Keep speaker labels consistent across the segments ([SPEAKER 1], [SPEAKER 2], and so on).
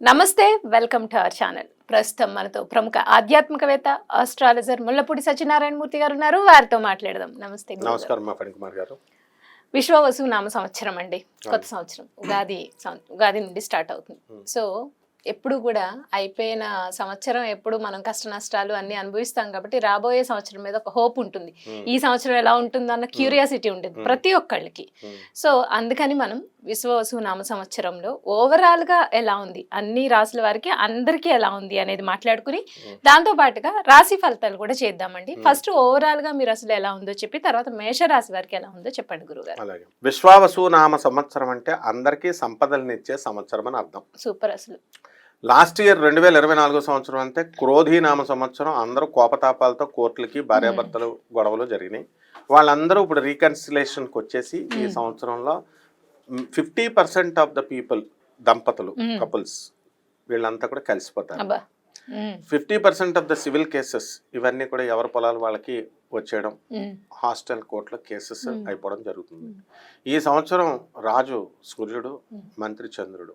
[SPEAKER 1] నమస్తే welcome to our channel. ప్రస్తుతం మనతో ప్రముఖ ఆధ్యాత్మికవేత్త ఆస్ట్రాలజర్ ముల్లపూడి సత్యనారాయణ మూర్తి గారు ఉన్నారు. వారితో మాట్లాడదాం. నమస్తే.
[SPEAKER 2] నమస్కారం కుమార్ గారు.
[SPEAKER 1] విశ్వవసు నామ సంవత్సరం అండి. కొత్త సంవత్సరం. ఉగాది ఉగాది నుండి స్టార్ట్ అవుతుంది. సో ఎప్పుడు కూడా అయిపోయిన సంవత్సరం ఎప్పుడు మనం కష్ట నష్టాలు అన్ని అనుభవిస్తాం కాబట్టి రాబోయే సంవత్సరం మీద ఒక హోప్ ఉంటుంది. ఈ సంవత్సరం ఎలా ఉంటుంది అన్న క్యూరియాసిటీ ఉంటుంది. ప్రతి ఒక్కళ్ళకి. సో అందుకని మనం విశ్వవసు నామ సంవత్సరంలో ఓవరాల్గా ఎలా ఉంది అన్ని రాసుల వారికి అందరికీ ఎలా ఉంది అనేది మాట్లాడుకుని. దాంతో పాటుగా రాశి ఫలితాలు కూడా చేద్దామండి. ఫస్ట్ ఓవరాల్గా మీరు అసలు ఎలా ఉందో చెప్పి తర్వాత మేష రాశి వారికి ఎలా ఉందో చెప్పండి గురుగారు
[SPEAKER 2] అలాగే విశ్వావసు నామ సంవత్సరం అంటే అందరికీ సంపదలనిచ్చే సంవత్సరం అని అర్థం
[SPEAKER 1] సూపర్ అసలు
[SPEAKER 2] లాస్ట్ ఇయర్ రెండు వేల ఇరవై నాలుగో సంవత్సరం అంటే క్రోధి నామ సంవత్సరం అందరూ కోపతాపాలతో కోర్టులకి భార్యాభర్తలు గొడవలు జరిగినాయి వాళ్ళందరూ ఇప్పుడు రీకన్సిలేషన్కి వచ్చేసి ఈ
[SPEAKER 1] Hmm.
[SPEAKER 2] సంవత్సరంలో fifty percent of the people దంపతులు
[SPEAKER 1] Hmm.
[SPEAKER 2] కపుల్స్ వీళ్ళంతా కూడా కలిసిపోతారు fifty percent of the civil cases ఇవన్నీ కూడా ఎవరి పొలాలు వాళ్ళకి వచ్చేయడం హాస్టల్ కోర్టులో కేసెస్
[SPEAKER 1] Hmm.
[SPEAKER 2] అయిపోవడం జరుగుతుంది
[SPEAKER 1] Hmm.
[SPEAKER 2] ఈ సంవత్సరం రాజు సూర్యుడు
[SPEAKER 1] Hmm.
[SPEAKER 2] మంత్రి చంద్రుడు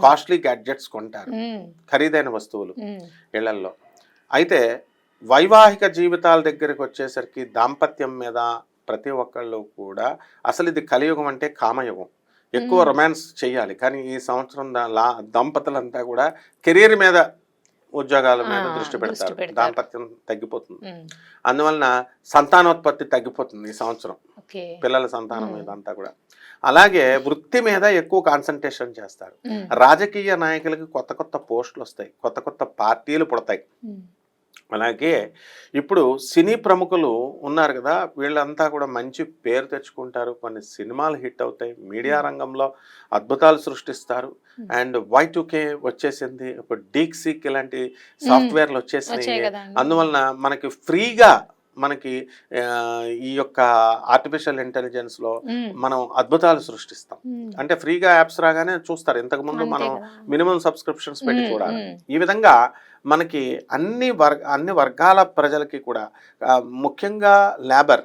[SPEAKER 2] కాస్ట్లీ గ్యాడ్జెట్స్ కొంటారు. ఖరీదైన వస్తువులు ఇళ్ళల్లో. అయితే వైవాహిక జీవితాల దగ్గరికి వచ్చేసరికి దాంపత్యం మీద ప్రతి ఒక్కళ్ళు కూడా అసలు ఇది కలియుగం అంటే కామయుగం. ఎక్కువ. రొమాన్స్ చేయాలి. కానీ ఈ సంవత్సరం దా- లా- దంపతులంతా కూడా కెరీర్ మీద ఉద్యోగాల మీద దృష్టి పెడతారు. దాంపత్యం తగ్గిపోతుంది. అందువలన సంతానోత్పత్తి తగ్గిపోతుంది ఈ సంవత్సరం. పిల్లల సంతానం. మీద అంతా కూడా. అలాగే వృత్తి మీద ఎక్కువ కాన్సన్ట్రేషన్ చేస్తారు. రాజకీయ నాయకులకి కొత్త కొత్త పోస్టులు వస్తాయి. కొత్త కొత్త పార్టీలు పుడతాయి. అలాగే ఇప్పుడు సినీ ప్రముఖులు ఉన్నారు కదా వీళ్ళంతా కూడా మంచి పేరు తెచ్చుకుంటారు. కొన్ని సినిమాలు హిట్ అవుతాయి. మీడియా రంగంలో అద్భుతాలు సృష్టిస్తారు. అండ్ వై కే వచ్చేసింది. ఇప్పుడు డీక్సీక్ ఇలాంటి సాఫ్ట్వేర్లు వచ్చేసినాయి. అందువలన మనకి ఫ్రీగా మనకి ఈ యొక్క ఆర్టిఫిషియల్
[SPEAKER 1] ఇంటెలిజెన్స్లో
[SPEAKER 2] మనం అద్భుతాలు సృష్టిస్తాం. అంటే ఫ్రీగా యాప్స్ రాగానే చూస్తారు. ఇంతకు ముందు
[SPEAKER 1] అంతే
[SPEAKER 2] మనం. మినిమం సబ్స్క్రిప్షన్స్ పెట్టి చూడాలి. ఈ విధంగా మనకి అన్ని వర్గ అన్ని వర్గాల ప్రజలకి కూడా ముఖ్యంగా లేబర్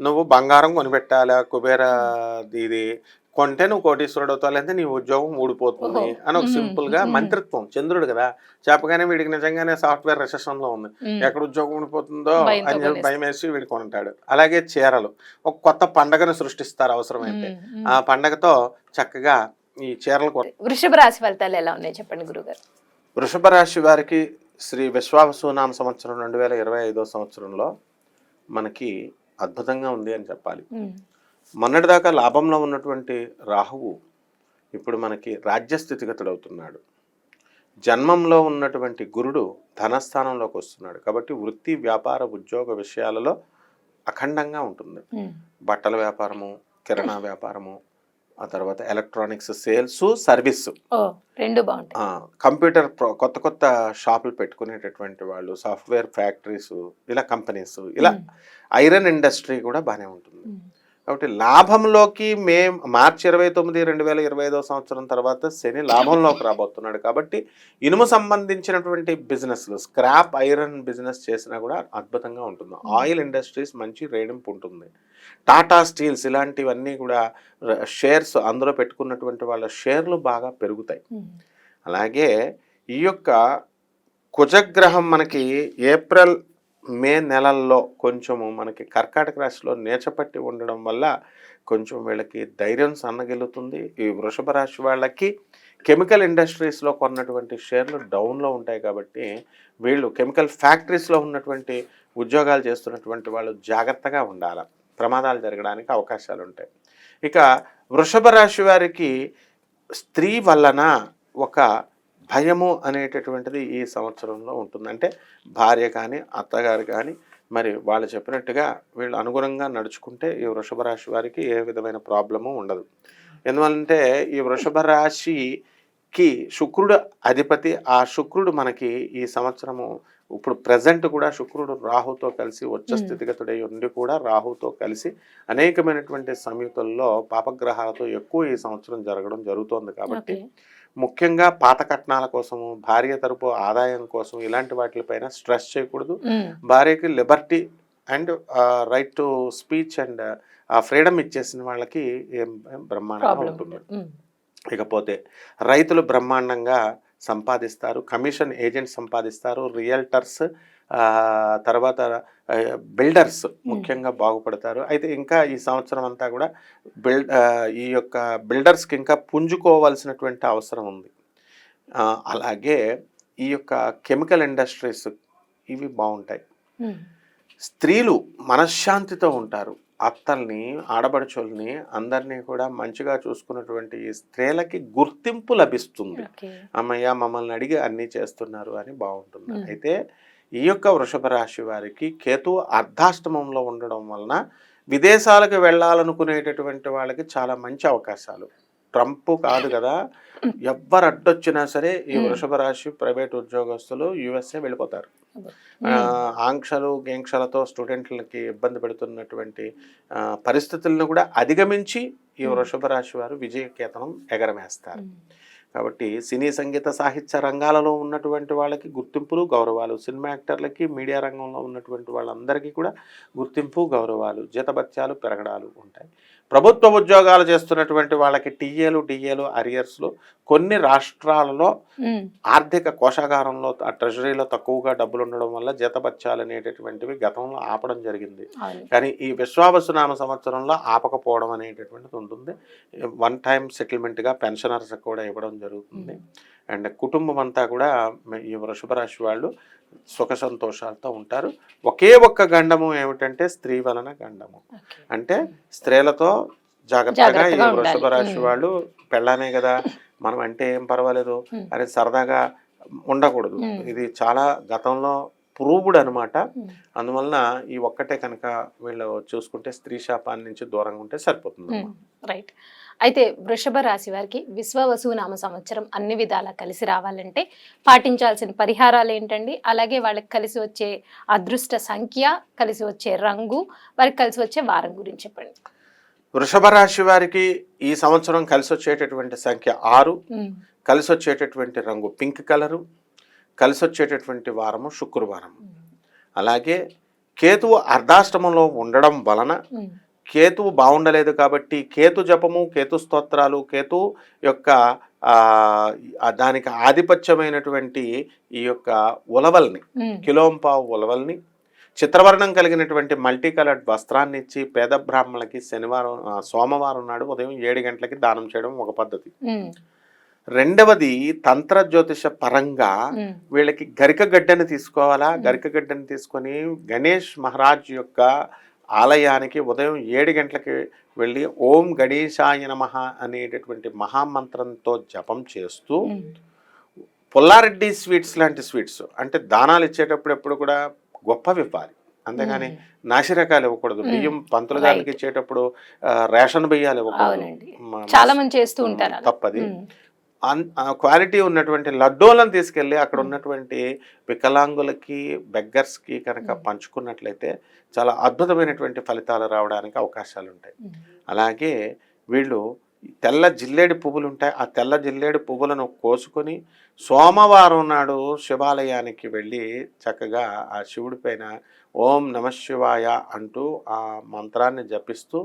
[SPEAKER 2] నువ్వు బంగారం కొనిపెట్టాలా? కుబేర ఇది కొంటే నువ్వు కోటీశ్వరుడు అవుతావు లేదంటే నీ ఉద్యోగం ఊడిపోతుంది. అని ఒక.
[SPEAKER 1] సింపుల్గా.
[SPEAKER 2] మంత్రిత్వం. చంద్రుడు కదా చెప్పగానే వీడికి నిజంగానే సాఫ్ట్వేర్ రెసెషన్లో ఉంది ఎక్కడ ఉద్యోగం ఊడిపోతుందో అని చెప్పి. భయం వేసి వీడు కొంటాడు అలాగే చీరలు. ఒక కొత్త పండగను సృష్టిస్తారు అవసరమైతే. ఆ పండగతో చక్కగా ఈ చీరల
[SPEAKER 1] వృషభ రాశి ఫలితాలు ఎలా ఉన్నాయి చెప్పండి గురుగారు?
[SPEAKER 2] వృషభ రాశి వారికి శ్రీ విశ్వావసునామ సంవత్సరం రెండు వేల ఇరవై ఐదో సంవత్సరంలో మనకి అద్భుతంగా ఉంది అని చెప్పాలి. మొన్నటిదాకా లాభంలో ఉన్నటువంటి రాహువు ఇప్పుడు మనకి రాజ్యస్థితిగతుడు అవుతున్నాడు జన్మంలో ఉన్నటువంటి గురుడు ధనస్థానంలోకి వస్తున్నాడు. కాబట్టి వృత్తి వ్యాపార ఉద్యోగ విషయాలలో అఖండంగా ఉంటుంది. బట్టల వ్యాపారము కిరాణా వ్యాపారము ఆ తర్వాత ఎలక్ట్రానిక్స్ సేల్స్ సర్వీస్.
[SPEAKER 1] రెండు బాగుంటాయి.
[SPEAKER 2] కంప్యూటర్ కొత్త కొత్త షాపులు పెట్టుకునేటటువంటి వాళ్ళు సాఫ్ట్వేర్ ఫ్యాక్టరీస్ ఇలా కంపెనీస్ ఇలా ఐరన్ ఇండస్ట్రీ కూడా బాగానే ఉంటుంది. కాబట్టి లాభంలోకి మే మార్చి ఇరవై తొమ్మిది రెండు వేల ఇరవై ఐదో సంవత్సరం తర్వాత శని లాభంలోకి రాబోతున్నాడు కాబట్టి ఇనుము సంబంధించినటువంటి బిజినెస్లు స్క్రాప్ ఐరన్ బిజినెస్ చేసినా కూడా అద్భుతంగా ఉంటుంది. ఆయిల్ ఇండస్ట్రీస్ మంచి రేడింపు ఉంటుంది. టాటా స్టీల్స్ ఇలాంటివన్నీ కూడా షేర్స్ అందులో పెట్టుకున్నటువంటి వాళ్ళ షేర్లు బాగా పెరుగుతాయి.
[SPEAKER 1] ఉమ్,
[SPEAKER 2] అలాగే ఈ యొక్క కుజగ్రహం మనకి ఏప్రిల్ మే నెలల్లో కొంచెము మనకి కర్కాటక రాశిలో నేచపట్టి ఉండడం వల్ల కొంచెం వీళ్ళకి ధైర్యం సన్నగిలుతుంది ఈ వృషభ రాశి వాళ్ళకి కెమికల్ ఇండస్ట్రీస్లో కొన్నటువంటి షేర్లు డౌన్లో ఉంటాయి కాబట్టి వీళ్ళు కెమికల్ ఫ్యాక్టరీస్లో ఉన్నటువంటి ఉద్యోగాలు చేస్తున్నటువంటి వాళ్ళు జాగ్రత్తగా ఉండాలి. ప్రమాదాలు జరగడానికి అవకాశాలు ఉంటాయి. ఇక వృషభ రాశి వారికి స్త్రీ వలన ఒక భయము అనేటటువంటిది ఈ సంవత్సరంలో ఉంటుంది. అంటే భార్య కానీ అత్తగారు కానీ మరి వాళ్ళు చెప్పినట్టుగా వీళ్ళు అనుగుణంగా నడుచుకుంటే ఈ వృషభ రాశి వారికి ఏ విధమైన ప్రాబ్లము ఉండదు. ఎందువల్లంటే ఈ వృషభ రాశికి శుక్రుడు అధిపతి. ఆ శుక్రుడు మనకి ఈ సంవత్సరము ఇప్పుడు ప్రజెంట్ కూడా శుక్రుడు రాహుతో కలిసి వచ్చ. స్థితిగతుడై ఉండి కూడా రాహుతో కలిసి అనేకమైనటువంటి సంయుతుల్లో పాపగ్రహాలతో ఎక్కువ ఈ సంవత్సరం జరగడం జరుగుతోంది కాబట్టి ముఖ్యంగా పాత కట్నాల కోసము భార్య తరపు ఆదాయం కోసం ఇలాంటి వాటిపైన స్ట్రెస్ చేయకూడదు. భార్యకి liberty and right to speech and freedom ఇచ్చేసిన వాళ్ళకి బ్రహ్మాండంగా ఉంటుంది. ఇకపోతే రైతులు బ్రహ్మాండంగా సంపాదిస్తారు కమిషన్ ఏజెంట్స్ సంపాదిస్తారు రియల్టర్స్ తర్వాత బిల్డర్స్ ముఖ్యంగా బాగుపడతారు. అయితే ఇంకా ఈ సంవత్సరం అంతా కూడా బిల్ ఈ యొక్క బిల్డర్స్కి ఇంకా పుంజుకోవాల్సినటువంటి అవసరం ఉంది. అలాగే ఈ యొక్క కెమికల్ ఇండస్ట్రీస్ ఇవి బాగుంటాయి.
[SPEAKER 1] ఉమ్,
[SPEAKER 2] స్త్రీలు మనశ్శాంతితో ఉంటారు. అత్తల్ని ఆడబడుచుల్ని అందరినీ కూడా మంచిగా చూసుకున్నటువంటి ఈ స్త్రీలకి గుర్తింపు లభిస్తుంది. అమ్మయ్య మమ్మల్ని అడిగి అన్నీ చేస్తున్నారు అని బాగుంటుంది. అయితే ఈ యొక్క వృషభ రాశి వారికి కేతు అర్ధాష్టమంలో ఉండడం వలన విదేశాలకు వెళ్ళాలనుకునేటటువంటి వాళ్ళకి చాలా మంచి అవకాశాలు. ట్రంప్ కాదు కదా. ఎవ్వరు అడ్డొచ్చినా సరే ఈ
[SPEAKER 1] Hmm.
[SPEAKER 2] వృషభ రాశి ప్రైవేట్ ఉద్యోగస్తులు యుఎస్ఏ వెళ్ళిపోతారు.
[SPEAKER 1] ఉమ్,
[SPEAKER 2] ఆంక్షలు గేంక్షలతో స్టూడెంట్లకి ఇబ్బంది పెడుతున్నటువంటి పరిస్థితులను కూడా అధిగమించి ఈ
[SPEAKER 1] Hmm.
[SPEAKER 2] వృషభ రాశి వారు విజయకేతనం ఎగరవేస్తారు
[SPEAKER 1] ఉమ్,
[SPEAKER 2] కాబట్టి సినీ సంగీత సాహిత్య రంగాలలో ఉన్నటువంటి వాళ్ళకి గుర్తింపులు గౌరవాలు సినిమా యాక్టర్లకి మీడియా రంగంలో ఉన్నటువంటి వాళ్ళందరికీ కూడా గుర్తింపు గౌరవాలు జీతభత్యాలు పెరగడాలు ఉంటాయి. ప్రభుత్వ ఉద్యోగాలు చేస్తున్నటువంటి వాళ్ళకి టీఏలు డిఏలు అరియర్స్లు కొన్ని రాష్ట్రాలలో ఆర్థిక కోశాగారంలో ట్రెజరీలో తక్కువగా డబ్బులు ఉండడం వల్ల అనేటటువంటివి గతంలో ఆపడం జరిగింది. కానీ ఈ విశ్వావసునామ సంవత్సరంలో ఆపకపోవడం అనేటటువంటిది ఉంటుంది. వన్ టైం సెటిల్మెంట్గా పెన్షనర్స్ కూడా ఇవ్వడం జరుగుతుంది. అండ్ కుటుంబం అంతా కూడా ఈ వృషభ రాశి వాళ్ళు సుఖ సంతోషాలతో ఉంటారు ఒకే ఒక్క గండము ఏమిటంటే స్త్రీ వలన గండము. అంటే స్త్రీలతో జాగ్రత్తగా ఈ వృషభ. రాశి. వాళ్ళు పెళ్ళానే కదా మనం అంటే ఏం పర్వాలేదు అని సరదాగా ఉండకూడదు. ఇది చాలా గతంలో ప్రూవ్డ్ అనమాట. అందువలన ఈ ఒక్కటే కనుక వీళ్ళు చూసుకుంటే స్త్రీ శాపాన్ని నుంచి దూరంగా ఉంటే సరిపోతుంది
[SPEAKER 1] రైట్ అయితే వృషభ రాశి వారికి విశ్వవసు నామ సంవత్సరం అన్ని విధాలా కలిసి రావాలంటే పాటించాల్సిన పరిహారాలు ఏంటండి? అలాగే వాళ్ళకి కలిసి వచ్చే అదృష్ట సంఖ్య కలిసి వచ్చే రంగు వారికి కలిసి వచ్చే వారం గురించి చెప్పండి.
[SPEAKER 2] వృషభ రాశి వారికి ఈ సంవత్సరం కలిసి వచ్చేటటువంటి సంఖ్య ఆరు కలిసి వచ్చేటటువంటి రంగు పింక్ కలరు కలిసి వచ్చేటటువంటి వారము శుక్రవారం. అలాగే కేతువు అర్ధాష్టమంలో ఉండడం వలన కేతువు బాగుండలేదు కాబట్టి కేతు జపము కేతు స్తోత్రాలు కేతు యొక్క దానికి ఆధిపత్యమైనటువంటి ఈ యొక్క ఉలవల్ని కిలోంపావు ఉలవల్ని చిత్రవర్ణం కలిగినటువంటి మల్టీ కలర్డ్ వస్త్రాన్ని ఇచ్చి పేద బ్రాహ్మణులకి శనివారం సోమవారం నాడు ఉదయం ఏడు గంటలకి దానం చేయడం ఒక పద్ధతి. రెండవది తంత్ర జ్యోతిష పరంగా వీళ్ళకి గరిక గడ్డని తీసుకోవాలా? గరిక గడ్డని తీసుకొని గణేష్ మహారాజ్ యొక్క ఆలయానికి ఉదయం ఏడు గంటలకి వెళ్ళి ఓం గణేశాయ నమః అనేటటువంటి మహామంత్రంతో జపం చేస్తూ పుల్లారెడ్డి స్వీట్స్ లాంటి స్వీట్స్ అంటే దానాలు ఇచ్చేటప్పుడు ఎప్పుడు కూడా గొప్పవి ఇవ్వాలి. అంతేగాని. నాసిరకాలు ఇవ్వకూడదు. బియ్యం పంతుల గారికి ఇచ్చేటప్పుడు రేషన్ బియ్యాలు ఇవ్వకూడదు.
[SPEAKER 1] చాలా మంది చేస్తూ ఉంటారు.
[SPEAKER 2] తప్పది. క్వాలిటీ ఉన్నటువంటి లడ్డూలను తీసుకెళ్ళి అక్కడ ఉన్నటువంటి వికలాంగులకి బెగ్గర్స్కి కనుక. పంచుకున్నట్లయితే చాలా అద్భుతమైనటువంటి ఫలితాలు రావడానికి అవకాశాలు ఉంటాయి అలాగే వీళ్ళు తెల్ల జిల్లేడు పువ్వులు ఉంటాయి ఆ తెల్ల జిల్లేడు పువ్వులను కోసుకొని సోమవారం నాడు శివాలయానికి వెళ్ళి చక్కగా ఆ శివుడి పైన ఓం నమ శివాయ అంటూ ఆ మంత్రాన్ని జపిస్తూ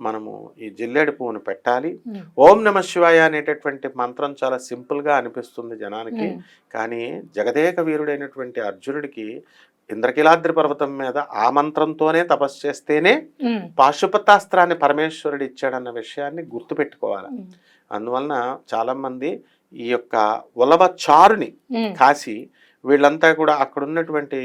[SPEAKER 2] మనము ఈ జిల్లేడు పువ్వును పెట్టాలి. ఓం నమ శివాయ అనేటటువంటి మంత్రం చాలా సింపుల్గా అనిపిస్తుంది జనానికి. కానీ జగదేక వీరుడైనటువంటి అర్జునుడికి ఇంద్రకీలాద్రి పర్వతం మీద ఆ మంత్రంతోనే తపస్సు చేస్తేనే పాశుపతాస్త్రాన్ని పరమేశ్వరుడు ఇచ్చాడన్న విషయాన్ని గుర్తుపెట్టుకోవాలి. అందువలన చాలామంది ఈ యొక్క ఉలవ చారుని కాసి వీళ్ళంతా కూడా అక్కడ ఉన్నటువంటి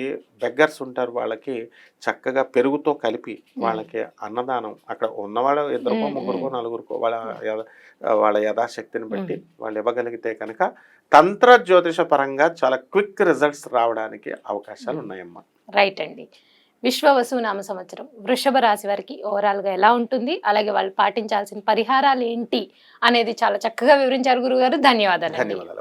[SPEAKER 2] బెగ్గర్స్ ఉంటారు వాళ్ళకి చక్కగా పెరుగుతో కలిపి వాళ్ళకి అన్నదానం. అక్కడ ఉన్నవాళ్ళు ఇద్దరుకో ముగ్గురుకో. నలుగురుకో వాళ్ళ వాళ్ళ యథాశక్తిని బట్టి వాళ్ళు ఇవ్వగలిగితే కనుక తంత్ర జ్యోతిష పరంగా చాలా క్విక్ రిజల్ట్స్ రావడానికి అవకాశాలు ఉన్నాయమ్మా.
[SPEAKER 1] రైట్ అండి. విశ్వవసు నామ సంవత్సరం. వృషభ రాశి వారికి ఓవరాల్గా ఎలా ఉంటుంది? అలాగే వాళ్ళు పాటించాల్సిన పరిహారాలు ఏంటి? అనేది చాలా చక్కగా వివరించారు గురుగారు ధన్యవాదాలు
[SPEAKER 2] ధన్యవాదాలు.